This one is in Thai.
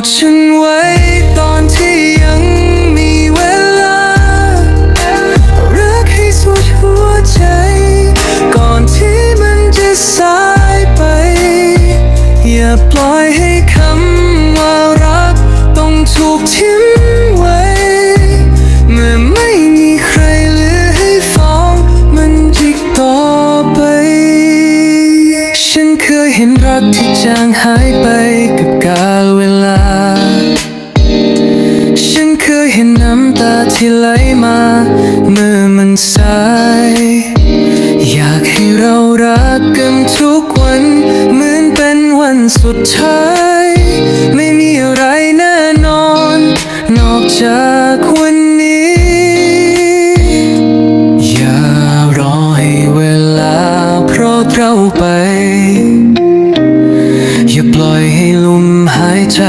อดฉันไว้ตอนที่ยังมีเวลา รักให้สุดหัวใจ ก่อนที่มันจะสายไป อย่าปล่อยให้คำว่ารัก ต้องถูกทิ้งไว้ เมื่อไม่มีใครเหลือให้ฟ้อง มันอีกต่อไป ฉันเคยเห็นรักที่จางหายไป เห็นน้ำตาที่ไหลมาเมื่อมันสายอยากให้เรารักกันทุกวันเหมือนเป็นวันสุดท้าย ไม่มีอะไรแน่นอน นอกจากวันนี้ อย่ารอให้เวลาเพราะเราไป อย่าปล่อยให้ลมหายใจ